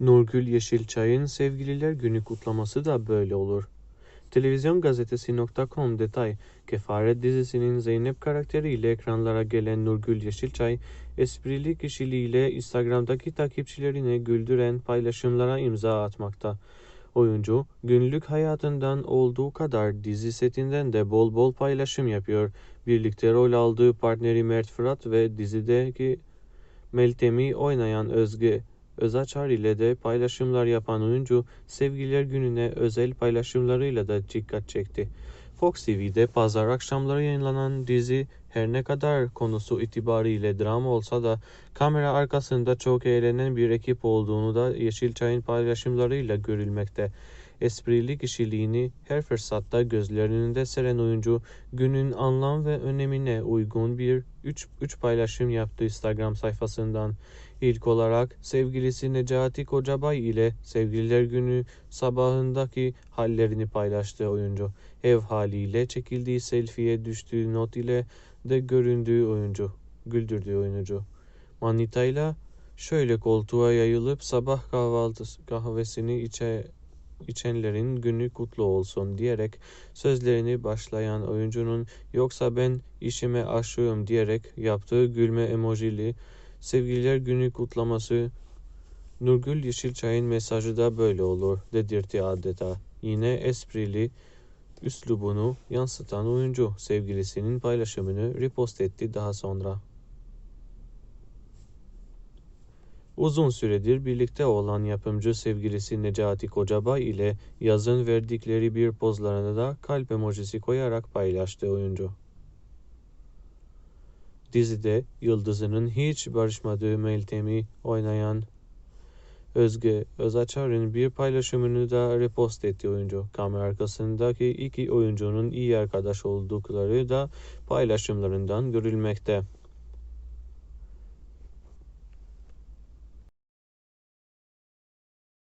Nurgül Yeşilçay'ın Sevgililer Günü kutlaması da böyle olur. Televizyon gazetesi.com detay Kefaret dizisinin Zeynep karakteriyle ekranlara gelen Nurgül Yeşilçay, esprili kişiliğiyle Instagram'daki takipçilerine güldüren paylaşımlara imza atmakta. Oyuncu, günlük hayatından olduğu kadar dizi setinden de bol bol paylaşım yapıyor. Birlikte rol aldığı partneri Mert Fırat ve dizideki Meltem'i oynayan Özge Özaçar ile de paylaşımlar yapan oyuncu, Sevgililer Günü'ne özel paylaşımlarıyla da dikkat çekti. Fox TV'de pazar akşamları yayınlanan dizi her ne kadar konusu itibariyle drama olsa da kamera arkasında çok eğlenen bir ekip olduğunu da Yeşilçay'ın paylaşımlarıyla görülmekte. Esprili kişiliğini her fırsatta gözler önünde seren oyuncu günün anlam ve önemine uygun bir 3 paylaşım yaptı Instagram sayfasından. İlk olarak sevgilisi Necati Kocabay ile Sevgililer Günü sabahındaki hallerini paylaştı oyuncu. Ev haliyle çekildiği selfie'ye düştüğü not ile de göründüğü oyuncu, güldürdüğü oyuncu. Manitayla şöyle koltuğa yayılıp sabah kahvaltısı kahvesini içe içenlerin günü kutlu olsun diyerek sözlerini başlayan oyuncunun yoksa ben işime aşığım diyerek yaptığı gülme emojili Sevgililer Günü kutlaması Nurgül Yeşilçay'ın mesajı da böyle olur dedirtti adeta. Yine esprili üslubunu yansıtan oyuncu sevgilisinin paylaşımını repost etti daha sonra. Uzun süredir birlikte olan yapımcı sevgilisi Necati Kocabay ile yazın verdikleri bir pozlarına da kalp emojisi koyarak paylaştı oyuncu. Dizide yıldızının hiç barışmadığı Meltem'i oynayan Özge Özaçar'ın bir paylaşımını da repost etti oyuncu. Kamera arkasındaki iki oyuncunun iyi arkadaş oldukları da paylaşımlarından görülmekte.